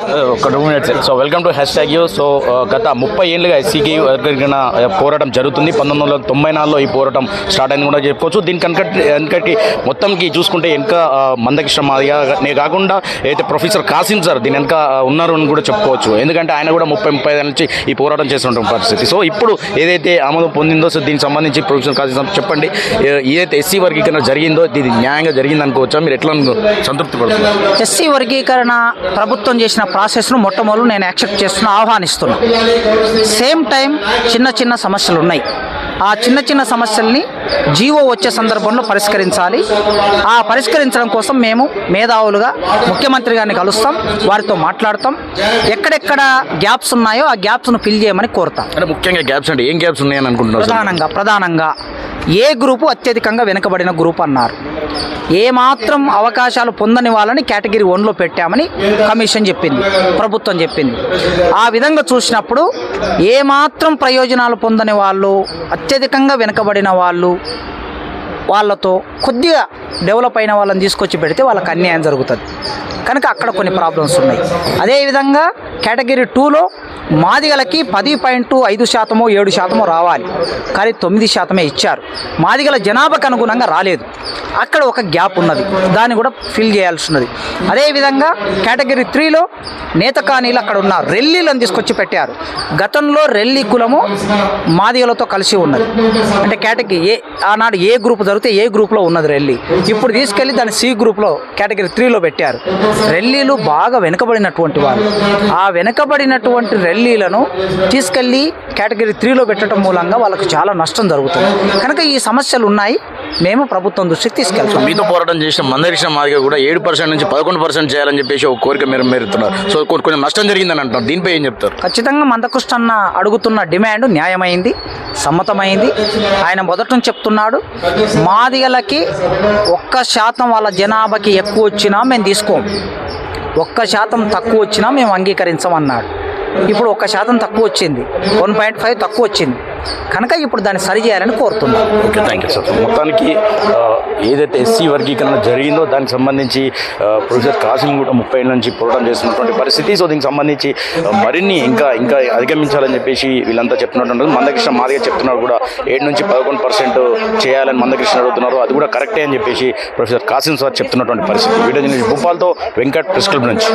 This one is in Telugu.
Uh, ఒక two minutes so welcome to hashtag you so గత ముప్పై ఏళ్ళుగా ఎస్సీకి వర్గీకరణ uh, పోరాటం జరుగుతుంది. పంతొమ్మిది వందల తొంభై నాలుగులో ఈ పోరాటం స్టార్ట్ అయింది కూడా చెప్పుకోవచ్చు. దీనికి కనుక వెనకటి మొత్తంకి చూసుకుంటే వెనక ఆ, uh, మందకృష్ణ మాదిగానే కాకుండా అయితే ప్రొఫెసర్ కాసిం సార్ దీని వెనక ఉన్నారు అని కూడా చెప్పుకోవచ్చు. ఎందుకంటే ఆయన కూడా ముప్పై ముప్పై ఐదు నుంచి ఈ పోరాటం చేస్తున్న పరిస్థితి. సో ఇప్పుడు ఏదైతే ఆమోదం పొందిందో సో దీనికి సంబంధించి ప్రొఫెసర్ కాసిం సార్ చెప్పండి. ఏదైతే ఎస్సీ వర్గీకరణ జరిగిందో ఇది న్యాయంగా జరిగింది అనుకోవచ్చా మీరు ఎట్లా సంతృప్తి పడుతుంది ఎస్సీ వర్గీకరణ ప్రభుత్వం చేసిన ప్రాసెస్ను మొట్టమొదలు నేను యాక్సెప్ట్ చేస్తున్నా ఆహ్వానిస్తున్నా. సేమ్ టైం చిన్న చిన్న సమస్యలు ఉన్నాయి ఆ చిన్న చిన్న సమస్యల్ని జీవో వచ్చే సందర్భంలో పరిష్కరించాలి. ఆ పరిష్కరించడం కోసం మేము మేధావులుగా ముఖ్యమంత్రి గారిని కలుస్తాం వారితో మాట్లాడతాం. ఎక్కడెక్కడ గ్యాప్స్ ఉన్నాయో ఆ గ్యాప్స్ను ఫిల్ చేయమని కోరుతాం. అంటే ముఖ్యంగా గ్యాప్స్ అంటే ఏం గ్యాప్స్ ఉన్నాయని అనుకుంటున్నారు? ప్రధానంగా ప్రధానంగా ఏ గ్రూపు అత్యధికంగా వెనుకబడిన గ్రూప్ అన్నారు. ఏ మాత్రం అవకాశాలు పొందని వాళ్ళని కేటగిరీ వన్లో పెట్టామని కమిషన్ చెప్పింది ప్రభుత్వం చెప్పింది. ఆ విధంగా చూసినప్పుడు ఏ మాత్రం ప్రయోజనాలు పొందని వాళ్ళు అత్యధికంగా వెనుకబడిన వాళ్ళు వాళ్ళతో కొద్దిగా డెవలప్ అయిన వాళ్ళని తీసుకొచ్చి పెడితే వాళ్ళకి అన్యాయం జరుగుతుంది. కనుక అక్కడ కొన్ని ప్రాబ్లమ్స్ ఉన్నాయి. అదేవిధంగా కేటగిరీ టూలో మాదిగలకి పది పాయింట్ ఐదు శాతమో ఏడు శాతమో రావాలి. కానీ తొమ్మిది శాతమే ఇచ్చారు. మాదిగల జనాభాకు అనుగుణంగా రాలేదు. అక్కడ ఒక గ్యాప్ ఉన్నది. దాన్ని కూడా ఫిల్ చేయాల్సి ఉన్నది అదేవిధంగా కేటగిరీ త్రీలో నేతకానీలు అక్కడ ఉన్న రెల్లీలను తీసుకొచ్చి పెట్టారు. గతంలో రెల్లి కులము మాదిగలతో కలిసి ఉన్నది. అంటే కేటగిరీ ఏ ఆనాడు ఏ గ్రూప్ జరిగితే ఏ గ్రూప్లో ఉన్నది రెల్లి ఇప్పుడు తీసుకెళ్ళి దాన్ని సి గ్రూప్లో కేటగిరీ త్రీలో పెట్టారు. రెల్లీలు బాగా వెనుకబడినటువంటి వాళ్ళు ఆ వెనుకబడినటువంటి రెల్లీలను తీసుకెళ్ళి కేటగిరీ త్రీలో పెట్టడం మూలంగా వాళ్ళకు చాలా నష్టం జరుగుతుంది. కనుక ఈ సమస్యలు ఉన్నాయి. మేము ప్రభుత్వం దృష్టికి తీసుకెళ్తాం మీతో పోరాటం చేసిన మందకృష్ణ మాదిగ కూడా ఏడు పర్సెంట్ నుంచి పదకొండు పర్సెంట్ చేయాలని చెప్పేసి ఒక కోరిక మీరు మేరుతున్నారు. సో కొంచెం నష్టం జరిగిందని అంటున్నారు. దీనిపై ఏం చెప్తారు? ఖచ్చితంగా మందకృష్ణ అన్న అడుగుతున్న డిమాండ్ న్యాయమైంది సమ్మతమైంది. ఆయన మొదట నుంచి చెప్తున్నాడు. మాదిగలకి ఒక్క శాతం వాళ్ళ జనాభాకి ఎక్కువ వచ్చినా మేము తీసుకోం. ఒక్క శాతం తక్కువ వచ్చినా మేము అంగీకరించమన్నాడు. ఇప్పుడు ఒక్క శాతం తక్కువ వచ్చింది. వన్ పాయింట్ ఫైవ్ తక్కువ వచ్చింది. కనుక ఇప్పుడు దాన్ని సరి చేయాలని కోరుతున్నాం. ఓకే థ్యాంక్ యూ సార్ మొత్తానికి ఏదైతే ఎస్సీ వర్గీకరణ జరిగిందో దానికి సంబంధించి ప్రొఫెసర్ కాసిం కూడా ముప్పై ఏళ్ళ నుంచి పోరాటం చేస్తున్నటువంటి పరిస్థితి. సో దీనికి సంబంధించి మరిన్ని ఇంకా ఇంకా అధిగమించాలని చెప్పేసి వీళ్ళంతా చెప్తున్నట్టు మందకృష్ణ మాదిగా చెప్తున్నారు కూడా ఏడు నుంచి పదకొండు పర్సెంట్ చేయాలని మందకృష్ణ అడుగుతున్నారు. అది కూడా కరెక్టే అని చెప్పేసి ప్రొఫెసర్ కాసిం సార్ చెప్తున్నటువంటి పరిస్థితి. వీడియో భూపాల్తో వెంకట్ ప్రెస్ క్లబ్ నుంచి.